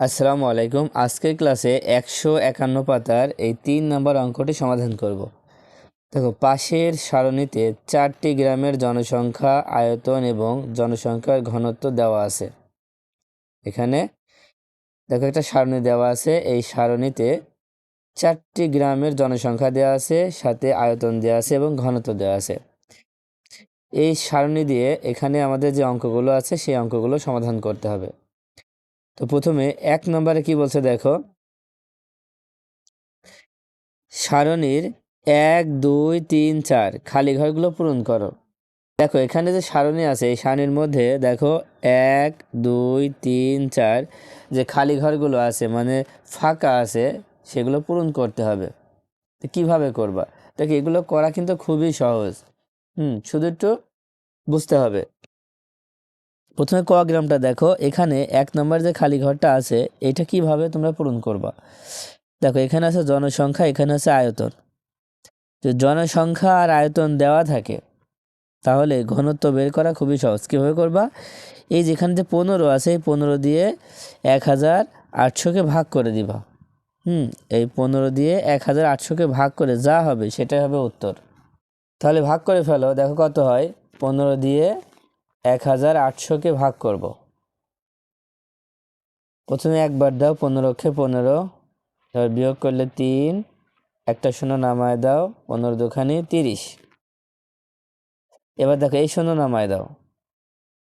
আসসালামু আলাইকুম। আজকের ক্লাসে একশো একান্ন পাতার এই তিন নম্বর অঙ্কটি সমাধান করব। দেখো, পাশের সারণীতে চারটি গ্রামের জনসংখ্যা, আয়তন এবং জনসংখ্যার ঘনত্ব দেওয়া আছে। এখানে দেখো, একটা সারণী দেওয়া আছে। এই সারণীতে চারটি গ্রামের জনসংখ্যা দেওয়া আছে, সাথে আয়তন দেওয়া আছে এবং ঘনত্ব দেওয়া আছে। এই সারণী দিয়ে এখানে আমাদের যে অঙ্কগুলো আছে, সেই অঙ্কগুলো সমাধান করতে হবে। তো প্রথমে এক নম্বরে কি বলছে দেখো? সারণীর এক, দুই, তিন, চার। খালি ঘরগুলো পূরণ করো। দেখো, এখানে যে সারণী আছে, এই সারণীর মধ্যে দেখো এক, দুই, তিন, চার যে খালি ঘরগুলো আছে মানে ফাঁকা আছে, সেগুলো পূরণ করতে হবে। তো কীভাবে করবা? দেখো, এগুলো করা কিন্তু খুবই সহজ। হুম, শুধু একটু বুঝতে হবে। প্রথমে ক দেখো, এখানে এক নম্বর যে খালি ঘরটা আছে, এটা কীভাবে তোমরা পূরণ করবা? দেখো, এখানে আছে জনসংখ্যা, এখানে আছে আয়তন। তো জনসংখ্যা আর আয়তন দেওয়া থাকে, তাহলে ঘনত্ব বের করা খুবই সহজ। কীভাবে করবা? এই যেখানে যে পনেরো আছে, এই পনেরো দিয়ে এক হাজার আটশোকে ভাগ করে দিবা। হুম, এই পনেরো দিয়ে এক হাজার আটশোকে ভাগ করে যা হবে, সেটাই হবে উত্তর। তাহলে ভাগ করে ফেলো, দেখো কত হয়? পনেরো দিয়ে এক হাজার আটশোকে ভাগ করব। প্রথমে একবার দাও পনেরোকে পনেরো এবার বিয়োগ করলে তিন, একটা শূন্য নামায় দাও, পনেরো দুখানি তিরিশ। এবার দেখো এই শূন্য নামায় দাও।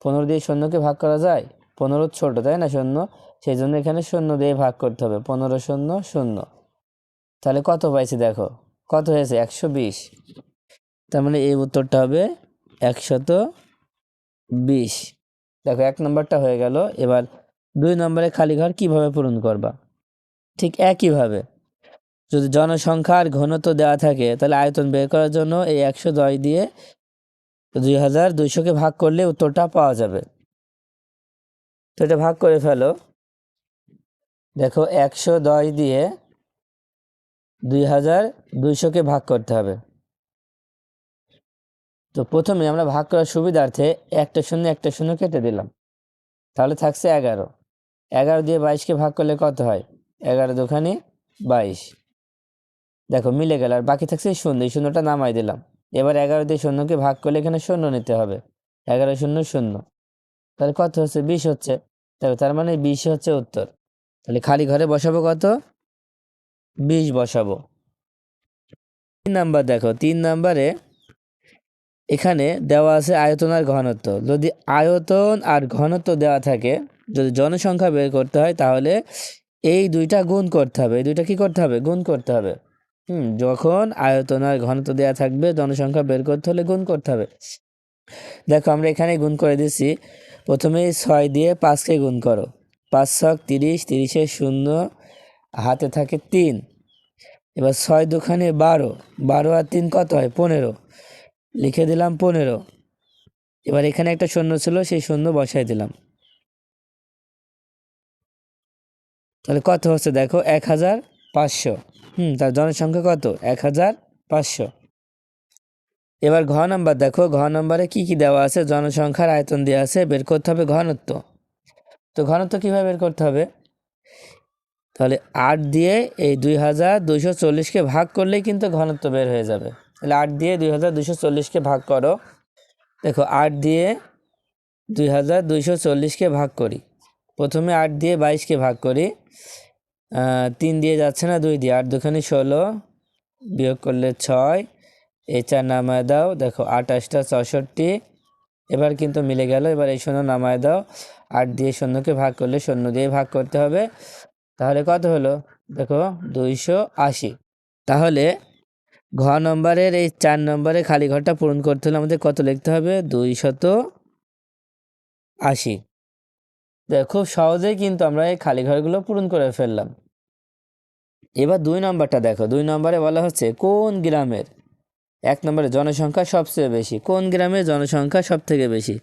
পনেরো দিয়ে শূন্যকে ভাগ করা যায়? পনেরো ছোট, তাই না শূন্য? সেই জন্য এখানে শূন্য দিয়ে ভাগ করতে হবে, পনেরো শূন্য শূন্য। তাহলে কত পাইছি দেখো? কত হয়েছে? একশো বিশ। তার মানে এই উত্তরটা হবে একশত বিশ। দেখো, এক নম্বরটা হয়ে গেল। এবার দুই নম্বরে খালি ঘর কীভাবে পূরণ করবা? ঠিক একইভাবে। যদি জনসংখ্যার ঘনত্ব দেওয়া থাকে, তাহলে আয়তন বের করার জন্য এই একশো দশ দিয়ে দুই হাজার দুইশোকে ভাগ করলে উত্তরটা পাওয়া যাবে। তো এটা ভাগ করে ফেলো। দেখো, একশো দশ দিয়ে দুই হাজার দুইশোকে ভাগ করতে হবে। তো প্রথমে আমরা ভাগ করার সুবিধার্থে একটা শূন্য একটা শূন্য কেটে দিলাম। তাহলে থাকছে এগারো। এগারো দিয়ে বাইশকে ভাগ করলে কত হয়? এগারো দোকানে বাইশ। দেখো, মিলে গেল। আর বাকি থাকছে শূন্য। এই শূন্যটা নামাই দিলাম। এবার এগারো দিয়ে শূন্যকে ভাগ করলে এখানে শূন্য নিতে হবে। এগারো শূন্য শূন্য। তাহলে কত হচ্ছে? বিশ হচ্ছে। দেখো তার মানে বিশ হচ্ছে উত্তর। তাহলে খালি ঘরে বসাবো কত? বিশ বসাবো। তিন নাম্বার দেখো, তিন নাম্বারে এখানে দেওয়া আছে আয়তন আর ঘনত্ব। যদি আয়তন আর ঘনত্ব দেওয়া থাকে, যদি জনসংখ্যা বের করতে হয়, তাহলে এই দুইটা গুণ করতে হবে। এই দুইটা কি করতে হবে? গুণ করতে হবে। হুম, যখন আয়তন আর ঘনত্ব দেওয়া থাকবে, জনসংখ্যা বের করতে হলে গুণ করতে হবে। দেখো, আমরা এখানে গুণ করে দিচ্ছি প্রথমে ছয় দিয়ে পাঁচকে গুণ করো। পাঁচ ছক তিরিশ, তিরিশে শূন্য, হাতে থাকে তিন। এবার ছয় দোকানে বারো। বারো আর তিন কত হয়? পনেরো। লিখে দিলাম পনেরো। এবার এখানে একটা শূন্য ছিল, সেই শূন্য বসাই দিলাম। তাহলে কত হচ্ছে দেখো? এক হাজার পাঁচশো। হুম তার জনসংখ্যা কত? এক হাজার পাঁচশো। এবার ঘ নাম্বার দেখো। ঘ নাম্বারে কি কি দেওয়া আছে? জনসংখ্যার আয়তন দেওয়া আছে। বের করতে হবে ঘনত্ব। তো ঘনত্ব কীভাবে বের করতে হবে? তাহলে আট দিয়ে এই দুই হাজার দুইশো চল্লিশকে ভাগ করলেই কিন্তু ঘনত্ব বের হয়ে যাবে। তাহলে আট দিয়ে দুই হাজার দুশো চল্লিশকে ভাগ করো। দেখো, আট দিয়ে দুই হাজার দুইশো চল্লিশকে ভাগ করি। প্রথমে আট দিয়ে বাইশকে ভাগ করি। তিন দিয়ে যাচ্ছে না, দুই দিয়ে। আট দুখানি ষোলো বিয়োগ করলে ছয়। এই চার নামায় দাও। দেখো, আঠাশটা চৌষট্টি। এবার কিন্তু মিলে গেল। এবার এই শূন্য নামায় দাও। আট দিয়ে শূন্যকে ভাগ করলে শূন্য দিয়ে ভাগ করতে হবে। তাহলে কত হলো? দেখো, দুইশো আশি। তাহলে ঘ নম্বরের এই চার নম্বরে খালি ঘরটা পূরণ করতে হলে আমাদের কত লিখতে হবে? দুই শত আশি খুব সহজেই কিন্তু আমরা এই খালি ঘরগুলো পূরণ করে ফেললাম। এবার দুই নম্বরটা দেখো। দুই নম্বরে বলা হচ্ছে, কোন গ্রামের? এক নম্বরে জনসংখ্যা সবচেয়ে বেশি। কোন গ্রামের জনসংখ্যা সব থেকে বেশি?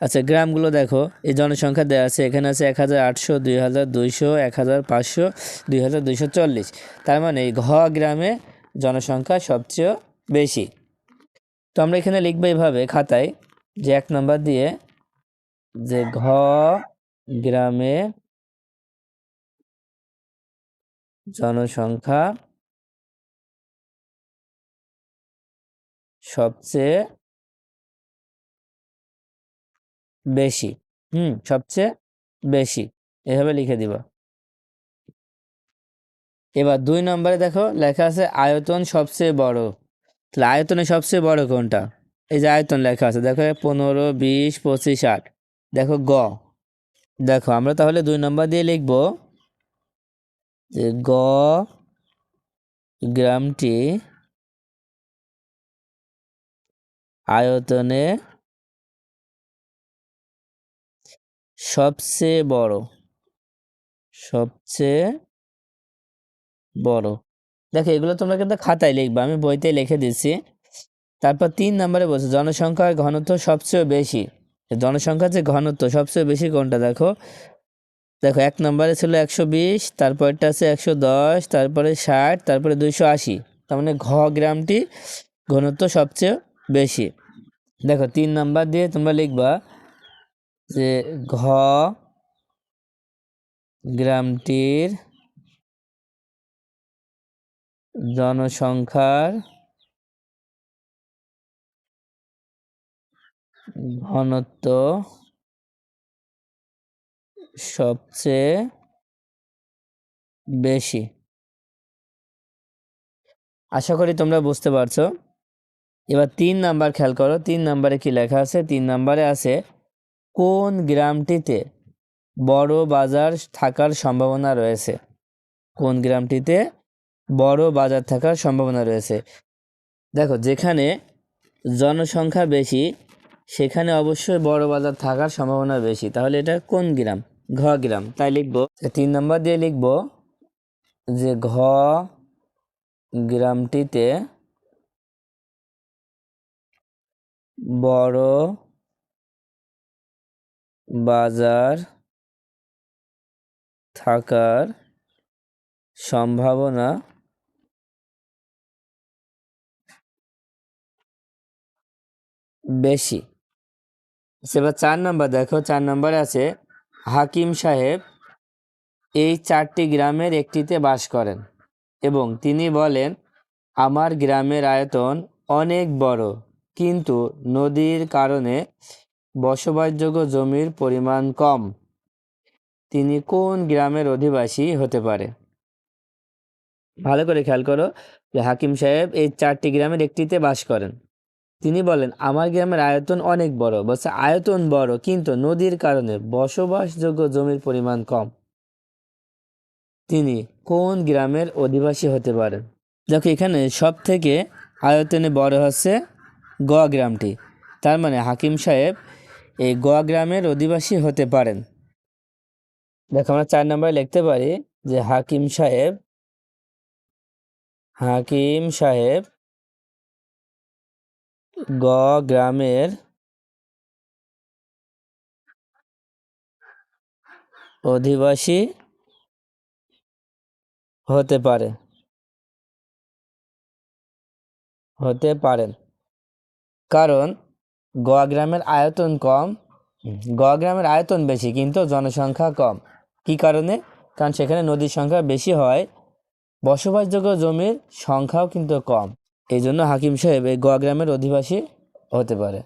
আচ্ছা গ্রামগুলো দেখো। এই জনসংখ্যা দেওয়া আছে, এখানে আছে এক হাজার আটশো দুই হাজার দুইশো এক হাজার পাঁচশো দুই হাজার দুইশো চল্লিশ। তার মানে ঘ গ্রামে জনসংখ্যা সবচেয়ে বেশি। তো আমরা এখানে লিখব এইভাবে খাতায় যে এক নম্বর দিয়ে যে ঘ গ্রামে জনসংখ্যা সবচেয়ে বেশি। হুম, সবচেয়ে বেশি। এভাবে লিখে দিবা। এবার দুই নম্বরে দেখো লেখা আছে আয়তন সবচেয়ে বড়। তাহলে আয়তনে সবচেয়ে বড় কোনটা? এই যে আয়তন লেখা আছে, দেখো পনেরো, বিশ, পঁচিশ আট দেখো গ। দেখো আমরা তাহলে দুই নম্বর দিয়ে লিখব যে গ গ্রামটি আয়তনে সবচেয়ে বড়, সবচেয়ে বড়। দেখো, এগুলো তোমরা কিন্তু খাতায় লিখবে, আমি বইতে লিখে দিচ্ছি। তারপর তিন নম্বরে বলছে, জনসংখ্যার ঘনত্ব সবচেয়ে বেশি। জনসংখ্যার যে ঘনত্ব, সবচেয়ে বেশি কোনটা দেখো? দেখো, এক নম্বরে ছিল একশো বিশ, তারপরটা আছে একশো দশ, তারপরে ষাট, তারপরে দুইশো আশি। তার মানে ঘ গ্রামটি ঘনত্ব সবচেয়ে বেশি। দেখো, তিন নাম্বার দিয়ে তোমরা লিখবা যে ঘ গ্রামটির জনসংখ্যার ঘনত্ব সবচেয়ে বেশি। আশা করি তোমরা বুঝতে পারছ। এবার তিন নাম্বার খেয়াল করো, তিন নাম্বারে কি লেখা আছে? তিন নাম্বারে আছে, কোন গ্রামটিতে বড় বাজার থাকার সম্ভাবনা রয়েছে? কোন গ্রামটিতে বড় বাজার থাকার সম্ভাবনা রয়েছে। দেখো, যেখানে জনসংখ্যা বেশি, সেখানে অবশ্যই বড় বাজার থাকার সম্ভাবনা বেশি। তাহলে এটা কোন গ্রাম? ঘ গ্রাম। তাই লিখব তিন নম্বর দিয়ে লিখব যে ঘ গ্রামটিতে বড় বাজার থাকার সম্ভাবনা বেশি। এবার চার নম্বর দেখো, চার নম্বরে আছে, হাকিম সাহেব এই চারটি গ্রামের একটিতে বাস করেন এবং তিনি বলেন, আমার গ্রামের আয়তন অনেক বড়, কিন্তু নদীর কারণে বসবাসযোগ্য জমির পরিমাণ কম। তিনি কোন গ্রামের অধিবাসী হতে পারে? ভালো করে খেয়াল করো যে হাকিম সাহেব এই চারটি গ্রামের একটিতে বাস করেন। তিনি বলেন, আমার গ্রামের আয়তন অনেক বড় বলছে আয়তন বড়, কিন্তু নদীর কারণে বসবাসযোগ্য জমির পরিমাণ কম। তিনি কোন গ্রামের অধিবাসী হতে পারেন? দেখো, এখানে সব থেকে আয়তনে বড় হচ্ছে গ গ্রামটি। তার মানে হাকিম সাহেব এই গ গ্রামের অধিবাসী হতে পারেন। দেখো, আমরা চার নম্বরে লিখতে পারি যে হাকিম সাহেব হাকিম সাহেব গ গ্রামের অধিবাসী হতে পারে। হতে পারেন। কারণ গ গ্রামের আয়তন কম গোয়া গ্রামের আয়তন বেশি, কিন্তু জনসংখ্যা কম। কি কারণে? কারণ সেখানে নদীর সংখ্যা বেশি হয়, বসবাসযোগ্য জমির সংখ্যাও কিন্তু কম। এই জন্য হাকিম সাহেব এই গোয়া গ্রামের অধিবাসী হতে পারে।